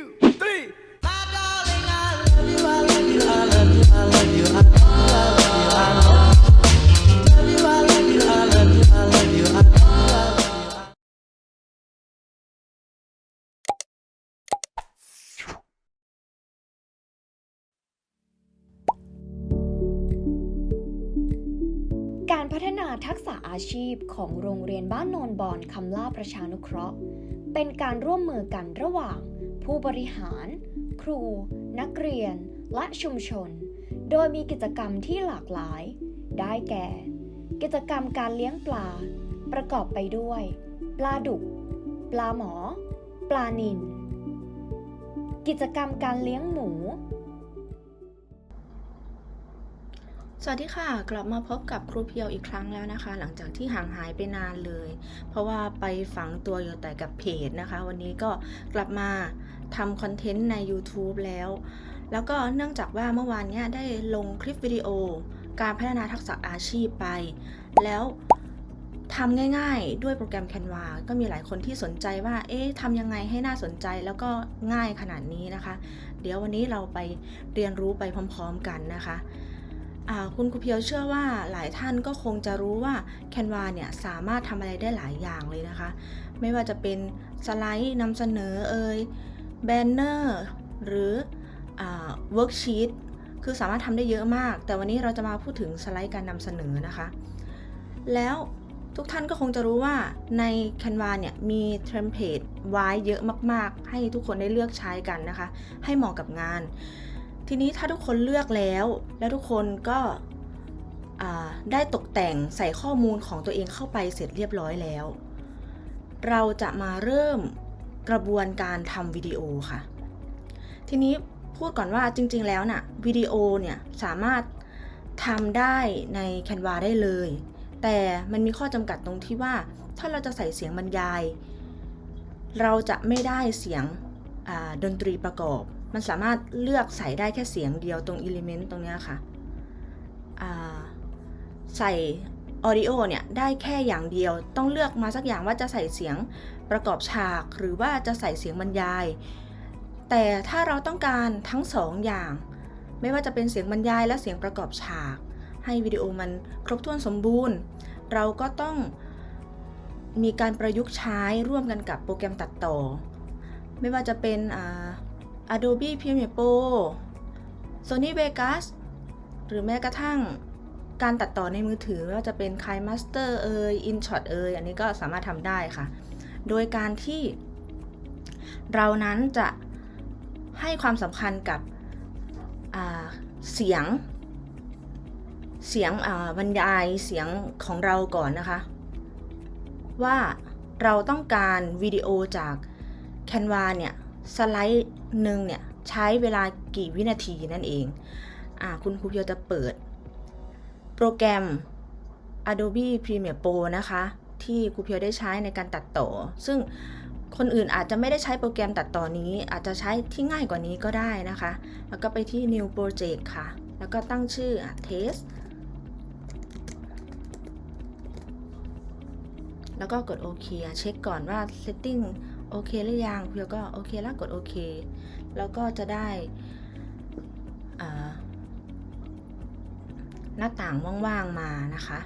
two, three.. การพัฒนาทักษะอาชีพของโรงเรียนบ้านโนนบอนคำล่าประชานุเคราะห์ เป็นการร่วมมือกันระหว่าง ผู้บริหาร ครู นักเรียน และชุมชน โดยมีกิจกรรมที่หลากหลาย ได้แก่ กิจกรรมการเลี้ยงปลา ประกอบไปด้วย ปลาดุก ปลาหมอ ปลานิลกิจกรรมการเลี้ยงหมู สวัสดีค่ะ กลับมาพบกับครูเพียวอีกครั้งแล้วนะคะ หลังจากที่ห่างหายไปนานเลย เพราะว่าไปฝังตัวอยู่แต่กับเพจนะคะ วันนี้ก็กลับมา ทำคอนเทนต์ใน YouTube แล้ว แล้วก็เนื่องจากว่าเมื่อวานเนี้ยได้ลงคลิปวิดีโอ การพัฒนาทักษะอาชีพไป แล้วทำง่ายๆ ด้วยโปรแกรม Canva ก็มีหลายคนที่สนใจว่า เอ๊ะทำยังไงให้น่าสนใจแล้วก็ง่ายขนาดนี้นะคะ เดี๋ยววันนี้เราไปเรียนรู้ไปพร้อมๆกันนะคะคุณครูเพียวเชื่อว่าหลายท่านก็คงจะรู้ว่า Canva เนี่ยสามารถทำอะไรได้หลายอย่างเลยนะคะ ไม่ว่าจะเป็นสไลด์นำเสนอเอ่ย แบนเนอร์หรือเวิร์กชีตคือสามารถทำได้เยอะมาก แต่วันนี้เราจะมาพูดถึงสไลด์การนำเสนอนะคะ แล้วทุกท่านก็คงจะรู้ว่าใน Canva เนี่ยมีเทมเพลตไว้เยอะมาก ๆ ให้ทุกคนได้เลือกใช้กันนะคะ ให้เหมาะกับงาน ทีนี้ถ้าทุกคนเลือกแล้ว แล้วทุกคนก็ได้ตกแต่งใส่ข้อมูลของตัวเองเข้าไปเสร็จเรียบร้อยแล้ว เราจะมาเริ่ม กระบวนการทำวิดีโอค่ะ ทีนี้พูดก่อนว่าจริง ๆ แล้วน่ะวิดีโอเนี่ยสามารถทำได้ใน Canva ได้เลย แต่มันมีข้อจำกัดตรงที่ว่า ถ้าเราจะใส่เสียงบรรยาย เราจะไม่ได้เสียงดนตรีประกอบ มันสามารถเลือกใส่ได้แค่เสียงเดียวตรง Element ตรงนี้ค่ะใส่ Audio เนี่ยได้แค่อย่างเดียว ต้องเลือกมาสักอย่างว่าจะใส่เสียง ประกอบฉากหรือว่าจะใส่เสียงบรรยาย แต่ถ้าเราต้องการทั้งสองอย่าง ไม่ว่าจะเป็นเสียงบรรยายและเสียงประกอบฉาก ให้วิดีโอมันครบถ้วนสมบูรณ์ เราก็ต้องมีการประยุกต์ใช้ร่วมกันกับโปรแกรมตัดต่อ ไม่ว่าจะเป็นอ่า Adobe Premiere Pro Sony Vegas หรือแม้กระทั่งการตัดต่อในมือถือไม่ว่าจะเป็น KineMaster เอ่ย InShot เอ่ยอันนี้ก็สามารถทำได้ค่ะ โดยการที่เรานั้นจะให้ความสำคัญกับเสียง เสียงบรรยายเสียงของเราก่อนนะคะ ว่าเราต้องการวิดีโอจาก Canva เนี่ย สไลด์หนึ่งเนี่ย ใช้เวลากี่วินาทีนั่นเองอคุณครูเพียวจะเปิด โปรแกรม Adobe Premiere Pro นะคะ ที่ครูเพียวได้ใช้ในการตัดต่อ ซึ่งคนอื่นอาจจะไม่ได้ใช้โปรแกรมตัดต่อนี้ อาจจะใช้ที่ง่ายกว่านี้ก็ได้นะคะ แล้วก็ไปที่ New Project ค่ะ แล้วก็ตั้งชื่อ Test แล้วก็กดโอเคเช็คก่อนว่า Setting โอเคหรือยังเพียวก็โอเคแล้วกดโอเค แล้วก็จะได้หน้าต่างว่างๆมานะคะ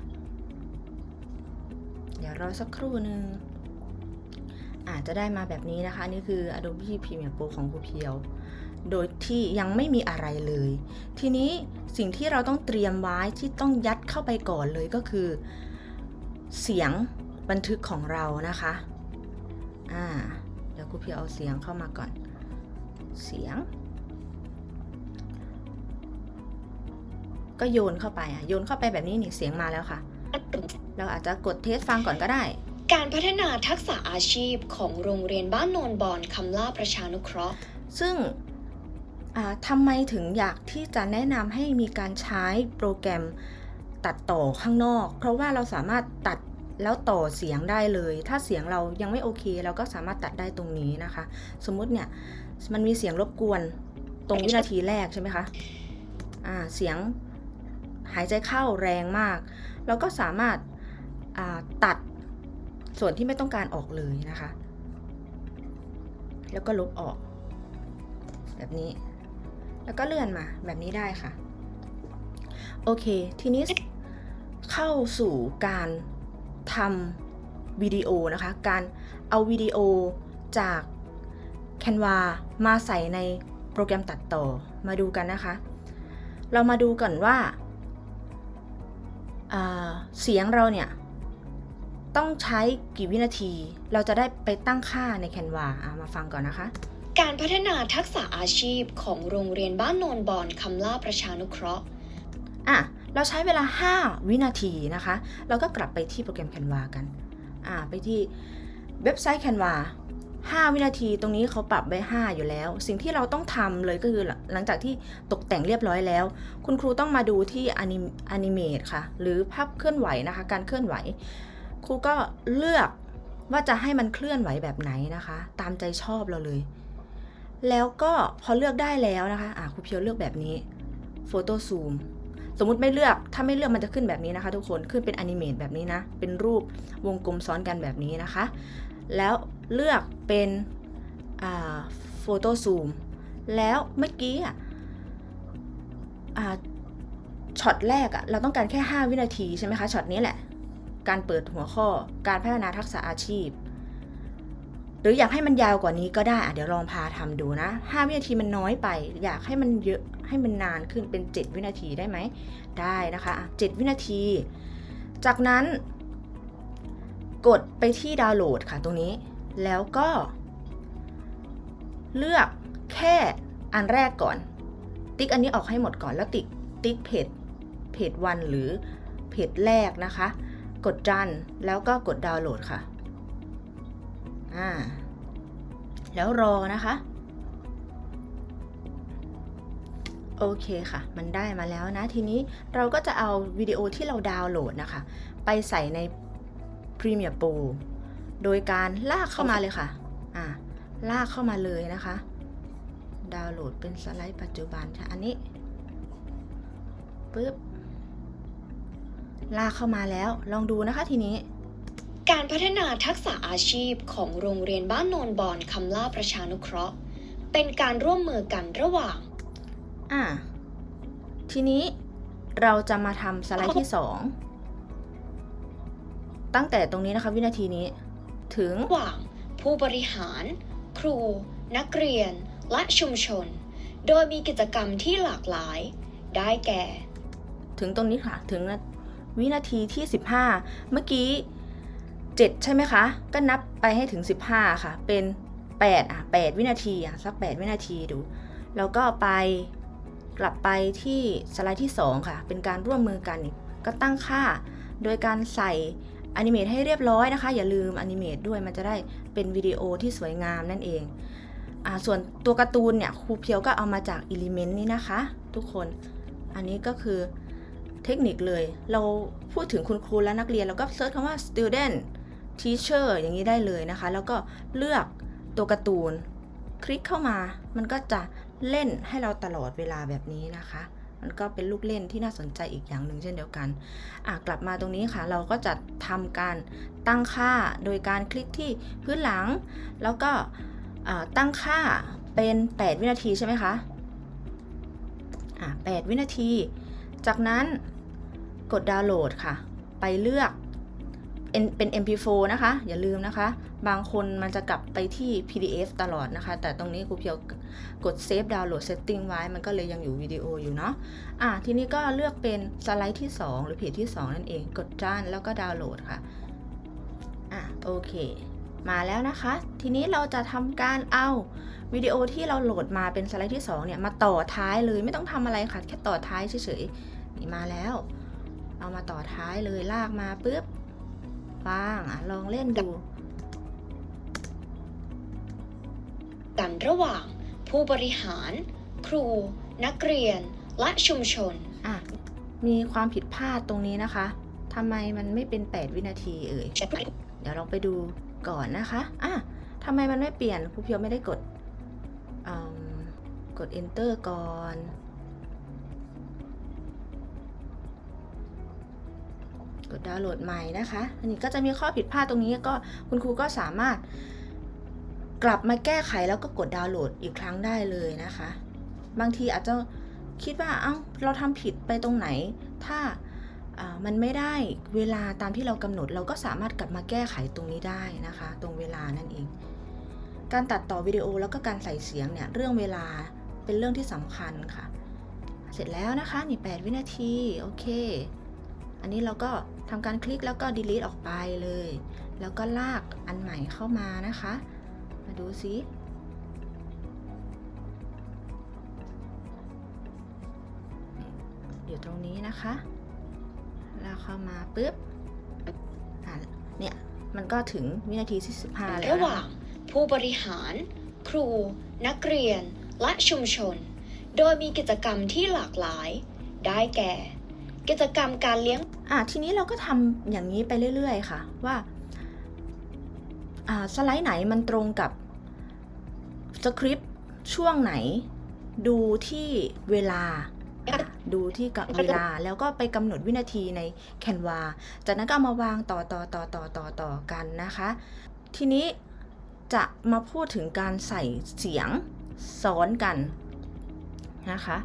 ดี๋ยวรอสักครู่หนึ่งอาจจะได้มาแบบนี้นะคะนนี่คือ Adobe Premiere Pro ของครูเพียว โดยที่ยังไม่มีอะไรเลย ทีนี้สิ่งที่เราต้องเตรียมไว้ที่ต้องยัดเข้าไปก่อนเลยก็คือ เสียงบันทึกของเรานะคะอ่าเดี๋ยวครูเพียวเอาเสียงเข้ามาก่อน เสียง ก็โยนเข้าไปอะโยนเข้าไปแบบนี้นี่เสียงมาแล้วค่ะ เราอาจจะกดเทสฟังก่อนก็ได้ การพัฒนาทักษะอาชีพของโรงเรียนบ้านโนนบอนคำล่าประชานุเคราะห์ ซึ่งอ่าทำไมถึงอยากที่จะแนะนำให้มีการใช้โปรแกรมตัดต่อข้างนอก เพราะว่าเราสามารถตัดแล้วต่อเสียงได้เลย ถ้าเสียงเรายังไม่โอเค เราก็สามารถตัดได้ตรงนี้นะคะ สมมุติเนี่ยมันมีเสียงรบกวนตรงวินาทีแรกใช่ไหมคะ อ่า เสียง หายใจเข้าแรงมากเราก็สามารถตัดส่วนที่ไม่ต้องการออกเลยนะคะ แล้วก็ลบออก แบบนี้ แล้วก็เลื่อนมาแบบนี้ได้ค่ะ โอเค ทีนี้เข้าสู่การทำวิดีโอนะคะ การเอาวิดีโอจาก Canva มาใส่ในโปรแกรมตัดต่อมาดูกันนะคะ เรามาดูก่อนว่า เสียงเราเนี่ย ต้องใช้กี่วินาที เราจะได้ไปตั้งค่าใน Canva อะมาฟังก่อนนะคะ การพัฒนาทักษะอาชีพของโรงเรียนบ้านโนนบอนคำล่าประชานุเคราะห์อะเราใช้เวลา 5 วินาทีนะคะ เราก็กลับไปที่โปรแกรม Canva กัน อ่า ไปที่เว็บไซต์ Canva 5 วินาทีตรงนี้เขาปรับไว้ 5 อยู่แล้ว สิ่งที่เราต้องทำเลยก็คือหลังจากที่ตกแต่งเรียบร้อยแล้ว คุณครูต้องมาดูที่อนิเมตค่ะ หรือภาพเคลื่อนไหวนะคะ การเคลื่อนไหว ครูก็เลือกว่าจะให้มันเคลื่อนไหวแบบไหนนะคะ ตามใจชอบเราเลย แล้วก็พอเลือกได้แล้วนะคะอะครูเพียวเลือกแบบนี้โฟโต้ซูมสมมุติไม่เลือก ถ้าไม่เลือกมันจะขึ้นแบบนี้นะคะ ทุกคน ขึ้นเป็นอนิเมตแบบนี้นะ เป็นรูปวงกลมซ้อนกันแบบนี้นะคะ แล้วเลือกเป็นโฟโต้ซูมแล้วเมื่อกี้อะช็อตแรกอะเราต้องการแค่ 5 วินาทีใช่ไหมคะช็อตนี้แหละ การเปิดหัวข้อการพัฒนาทักษะอาชีพ หรืออยากให้มันยาวกว่านี้ก็ได้อะเดี๋ยวลองพาทำดูนะ 5 วินาทีมันน้อยไป อยากให้มันเยอะให้มันนานขึ้นเป็น 7 วินาทีได้ไหมได้นะคะอะ7วินาที จากนั้น กดไปที่ดาวน์โหลดค่ะตรงนี้ แล้วก็ เลือกแค่อันแรกก่อน ติ๊กอันนี้ออกให้หมดก่อนแล้วติ๊กติ๊กเพจเพจวันหรือเพจแรกนะคะ กดจันแล้วก็กดดาวน์โหลดค่ะอ่าแล้วรอนะคะ โอเคค่ะ มันได้มาแล้วนะ ทีนี้เราก็จะเอาวิดีโอที่เราดาวน์โหลดนะคะ ไปใส่ใน Premiere Pro โดยการลากเข้ามาเลยค่ะ อ่า ลากเข้ามาเลยนะคะ ดาวน์โหลดเป็นสไลด์ปัจจุบันค่ะ อันนี้ ปึ๊บ ลากเข้ามาแล้ว ลองดูนะคะทีนี้การพัฒนาทักษะอาชีพของโรงเรียนบ้านโนนบอนคำล่าประชานุเคราะห์ เป็นการร่วมมือกันระหว่าง อ่า ทีนี้เราจะมาทำสไลด์ที่2 ตั้งแต่ตรงนี้นะคะวินาทีนี้ ถึงระหว่างผู้บริหาร ครู นักเรียน และชุมชน โดยมีกิจกรรมที่หลากหลาย ได้แก่ ถึงตรงนี้ค่ะถึงวินาทีที่ 15 เมื่อกี้ 7 ใช่ไหมคะ ก็นับไปให้ถึง 15 ค่ะ เป็น 8 อะ 8 วินาทีอะสัก 8 วินาทีดู แล้วก็ไปกลับไปที่สไลด์ที่ 2 ค่ะ เป็นการร่วมมือกันอีกก็ตั้งค่าโดยการใส่ อนิเมตให้เรียบร้อยนะคะ อย่าลืมอนิเมตด้วยมันจะได้เป็นวิดีโอที่สวยงามนั่นเองอ่าส่วนตัวการ์ตูนเนี่ยครูเพียวก็เอามาจาก Element นี่นะคะ ทุกคนอันนี้ก็คือเทคนิคเลย เราพูดถึงคุณครูและนักเรียนเราก็เซิร์ชคำว่า student teacher อย่างนี้ได้เลยนะคะ แล้วก็เลือกตัวการ์ตูน คลิกเข้ามามันก็จะเล่นให้เราตลอดเวลาแบบนี้นะคะ มันก็เป็นลูกเล่นที่น่าสนใจอีกอย่างหนึ่งเช่นเดียวกันอะกลับมาตรงนี้ค่ะ เราก็จะทำการตั้งค่าโดยการคลิกที่พื้นหลัง แล้วก็ตั้งค่าเป็น 8 วินาทีใช่ไหมคะอะ8วินาที จากนั้นกดดาวน์โหลดค่ะ ไปเลือก เป็น MP4 นะคะ อย่าลืมนะคะ บางคนมันจะกลับไปที่ PDF ตลอดนะคะ แต่ตรงนี้ครูเพียวกด Save Download Setting ไว้ มันก็เลยยังอยู่วิดีโออยู่เนาะ อะ ทีนี้ก็เลือกเป็นสไลด์ที่ 2 หรือเพจที่ 2 นั่นเอง กดจ้านแล้วก็ดาวน์โหลดค่ะ อะ โอเค มาแล้วนะคะ ทีนี้เราจะทำการเอาวิดีโอที่เราโหลดมาเป็นสไลด์ที่ 2 เนี่ย มาต่อท้ายเลย ไม่ต้องทำอะไรค่ะ แค่ต่อท้ายเฉยๆ นี่มาแล้ว เอามาต่อท้ายเลย ลากมาปุ๊บ ฟังอะลองเล่นดู กันระหว่างผู้บริหาร ครู นักเรียน และชุมชน อะ มีความผิดพลาดตรงนี้นะคะทำไมมันไม่เป็น 8 วินาทีเอ่ย เดี๋ยวเราไปดูก่อนนะคะ อะทำไมมันไม่เปลี่ยนครูเพียวไม่ได้กดอืมกด enter ก่อน ดดาวน์โหลดใหม่นะคะ อันนี้ก็จะมีข้อผิดพลาดตรงนี้ก็คุณครูก็สามารถ กลับมาแก้ไขแล้วก็กดดาวน์โหลดอีกครั้งได้เลยนะคะ บางทีอาจจะคิดว่าเอ้าเราทำผิดไปตรงไหน ถ้าามันไม่ได้เวลาตามที่เรากำหนด เราก็สามารถกลับมาแก้ไขตรงนี้ได้นะคะ ตรงเวลานั่นเอง การตัดต่อวิดีโอแล้วก็การใส่เสียงเนี่ยเรื่องเวลาเป็นเรื่องที่สำคัญค่ะ เสร็จแล้วนะคะนี่8วินาที โอเค อันนี้เราก็ทำการคลิกแล้วก็ delete ออกไปเลย แล้วก็ลากอันใหม่เข้ามานะคะ มาดูซิอยู่ตรงนี้นะคะลากเข้ามาปุ๊บเนี่ย มันก็ถึงวินาทีที่15แล้วระหว่างผู้บริหาร ครู นักเรียน และชุมชน โดยมีกิจกรรมที่หลากหลาย ได้แก่ กิจกรรมการเลี้ยงอะทีนี้เราก็ทำอย่างนี้ไปเรื่อย ๆ ค่ะว่าอ่าสไลด์ไหนมันตรงกับสคริปต์ช่วงไหน ดูที่เวลาอะดูที่กับเวลาแล้วก็ไปกำหนดวินาทีใน Canva จากนั้นก็เอามาวางต่อต่อต่อต่อต่อต่อกันนะคะ ทีนี้จะมาพูดถึงการใส่เสียงซ้อนกันนะคะ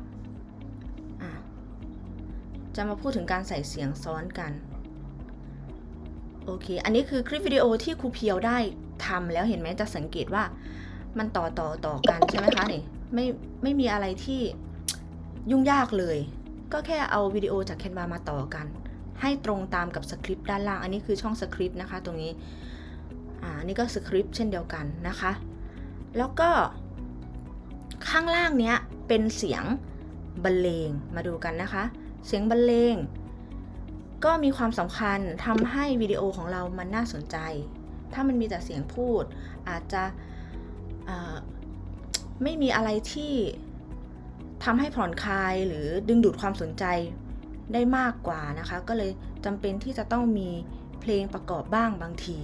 จะมาพูดถึงการใส่เสียงซ้อนกัน โอเค อันนี้คือคลิปวิดีโอที่ครูเพียวได้ทำแล้วเห็นไหมจะสังเกตว่ามันต่อต่อต่อกันใช่ไหมคะนี่ไม่ไม่มีอะไรที่ยุ่งยากเลย ก็แค่เอาวิดีโอจากแคนวามาต่อกัน ให้ตรงตามกับสคริปต์ด้านล่าง อันนี้คือช่องสคริปต์นะคะ ตรงนี้ อ่านี่ก็สคริปต์เช่นเดียวกันนะคะ แล้วก็ ข้างล่างเนี้ยเป็นเสียงบรรเลงมาดูกันนะคะ เสียงบรรเลง ก็มีความสำคัญทำให้วิดีโอของเรามันน่าสนใจ ถ้ามันมีแต่เสียงพูด อาจจะไม่มีอะไรที่ทำให้ผ่อนคลายหรือดึงดูดความสนใจได้มากกว่านะคะ ก็เลยจำเป็นที่จะต้องมีเพลงประกอบบ้างบางที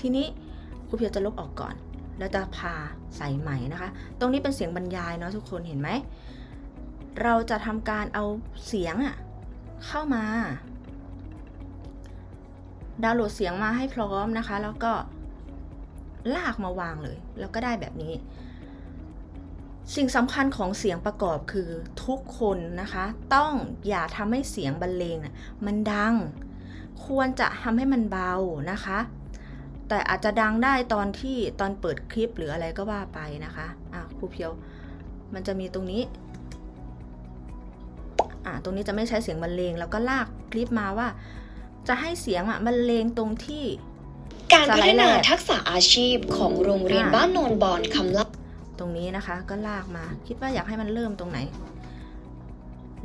ทีนี้ครูเพียวจะลบออกก่อน แล้วจะพาใส่ใหม่นะคะ ตรงนี้เป็นเสียงบรรยายเนาะทุกคนเห็นไหม เราจะทำการเอาเสียงอะเข้ามา ดาวน์โหลดเสียงมาให้พร้อมนะคะ แล้วก็ลากมาวางเลย แล้วก็ได้แบบนี้ สิ่งสำคัญของเสียงประกอบคือทุกคนนะคะ ต้องอย่าทำให้เสียงบรรเลงนะมันดัง ควรจะทำให้มันเบานะคะ แต่อาจจะดังได้ตอนที่ตอนเปิดคลิปหรืออะไรก็ว่าไปนะคะอะครูเพียวมันจะมีตรงนี้ อ่าตรงนี้จะไม่ใช้เสียงบรรเลงแล้วก็ลากคลิปมาว่า จะให้เสียงอะบรรเลงตรงที่การพัฒนาสไลด์แรกทักษะอาชีพของโรงเรียนอ่าบ้านโนนบอนคำล่าตรงนี้นะคะก็ลากมา คิดว่าอยากให้มันเริ่มตรงไหน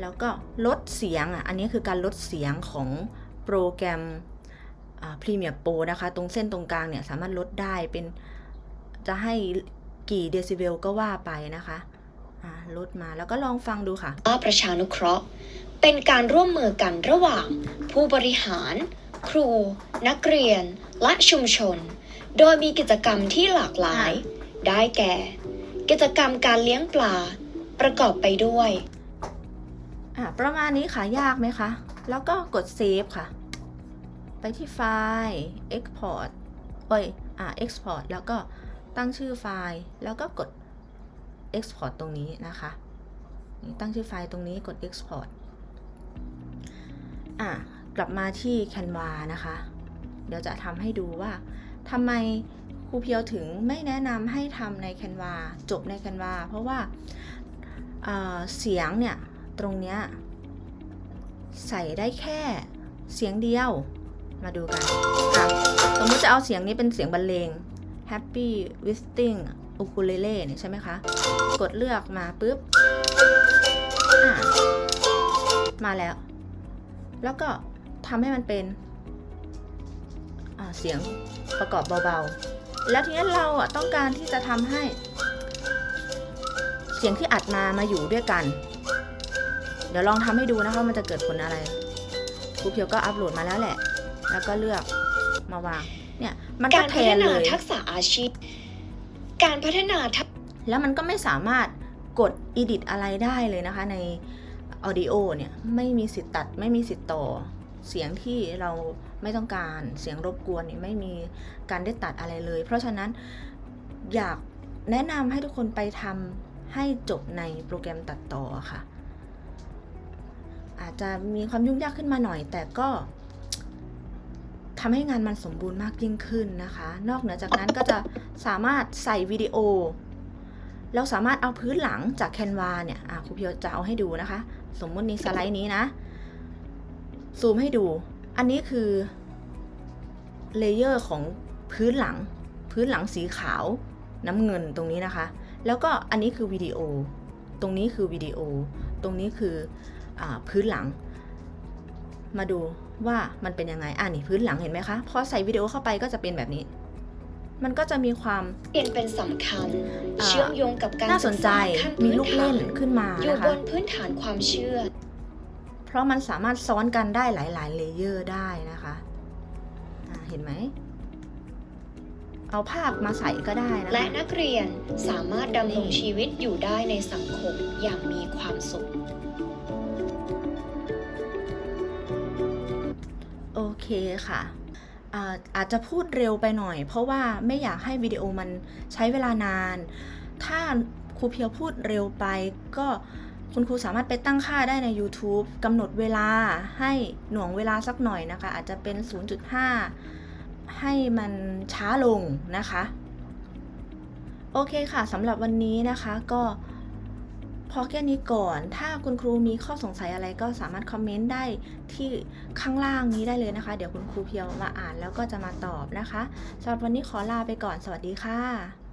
แล้วก็ลดเสียงอะอันนี้คือการลดเสียงของโปรแกรมพรีเมียร์โปรนะคะ ตรงเส้นตรงกลางเนี่ยสามารถลดได้เป็นจะให้กี่เดซิเบลก็ว่าไปนะคะอ่า ลดมาแล้วก็ลองฟังดูค่ะประชานุเคราะห์ เป็นการร่วมมือกันระหว่าง ผู้บริหาร ครู นักเรียน และชุมชน โดยมีกิจกรรมที่หลากหลาย ได้แก่ กิจกรรมการเลี้ยงปลา ประกอบไปด้วยอะประมาณนี้ค่ะยากไหมคะ แล้วก็กดเซฟค่ะ ไปที่ไฟล์ export เอ้ยอะ export แล้วก็ตั้งชื่อไฟล์ แล้วก็กด export ตรงนี้นะคะตั้งชื่อไฟล์ตรงนี้กด export อะกลับมาที่ Canva นะคะ เดี๋ยวจะทำให้ดูว่าทำไมครูเพียวถึงไม่แนะนำให้ทำใน Canva จบใน Canva เพราะว่าเเสียงเนี่ย ตรงเนี้ยใส่ได้แค่เสียงเดียวมาดูกันอะสมมติจะเอาเสียงนี้เป็นเสียงบรรเลง Happy Visiting Ukulele เนี่ยใช่ไหมคะ กดเลือกมาปุ๊บอะมาแล้ว แล้วก็ทำให้มันเป็นอ่าเสียงประกอบเบาๆ แล้วทีนี้เราอะต้องการที่จะทำให้ เสียงที่อัดมามาอยู่ด้วยกัน เดี๋ยวลองทำให้ดูนะคะว่ามันจะเกิดผลอะไรครูเพียวก็อัปโหลดมาแล้วแหละ แล้วก็เลือกมาวาง เนี่ย มันก็การแทพัฒนนาเลยทักษะอาชีพ การพัฒนาแล้วมันก็ไม่สามารถกด edit อะไรได้เลยนะคะใน audio เนี่ยไม่มีสิทธิ์ตัดไม่มีสิทธิ์ต่อ เสียงที่เราไม่ต้องการเสียงรบกวนเนี่ยไม่มีการได้ตัดอะไรเลย เพราะฉะนั้นอยากแนะนำให้ทุกคนไปทำให้จบในโปรแกรมตัดต่อค่ะ อาจจะมีความยุ่งยากขึ้นมาหน่อยแต่ก็ ทำให้งานมันสมบูรณ์มากยิ่งขึ้นนะคะ นอกเหนือจากนั้นก็จะสามารถใส่วิดีโอ เราสามารถเอาพื้นหลังจากแคนวาเนี่ยครูเพียวจะเอาให้ดูนะคะ สมมติในสไลด์นี้นะ ซูมให้ดู อันนี้คือเลเยอร์ของพื้นหลัง พื้นหลังสีขาวน้ำเงินตรงนี้นะคะ แล้วก็อันนี้คือวิดีโอ ตรงนี้คือวิดีโอ ตรงนี้คืออพื้นหลัง มาดู ว่ามันเป็นยังไง อ่านี่พื้นหลังเห็นไหมคะ พอใส่วิดีโอเข้าไปก็จะเป็นแบบนี้ มันก็จะมีความเรียนเป็นสำคัญอ่าเชื่อมโยงกับการน่าสนใจศึกษาขั้นมีพื้นลูกฐาเล่นนขึ้นมาอยู่นะบคะนพื้นฐานความเชื่อ เพราะมันสามารถซ้อนกันได้หลาย ๆ เลเยอร์ได้นะคะอ่าเห็นไหม เอาภาพมาใส่ก็ได้นะคะและนักเรียนสามารถดำรงนี่ชีวิตอยู่ได้ในสังคมอย่างมีความสุข เคค่ะอาอาจจะพูดเร็วไปหน่อย เพราะว่าไม่อยากให้วิดีโอมันใช้เวลานาน ถ้าครูเพียวพูดเร็วไป ก็คุณครูสามารถไปตั้งค่าได้ใน YouTube กำหนดเวลาให้หน่วงเวลาสักหน่อยนะคะ อาจจะเป็น 0.5 ให้มันช้าลงนะคะ โอเคค่ะสำหรับวันนี้นะคะก็ พอแค่นี้ก่อน ถ้าคุณครูมีข้อสงสัยอะไรก็สามารถคอมเมนต์ได้ที่ข้างล่างนี้ได้เลยนะคะ เดี๋ยวคุณครูเพียวมาอ่านแล้วก็จะมาตอบนะคะสำหรับวันนี้ขอลาไปก่อน สวัสดีค่ะ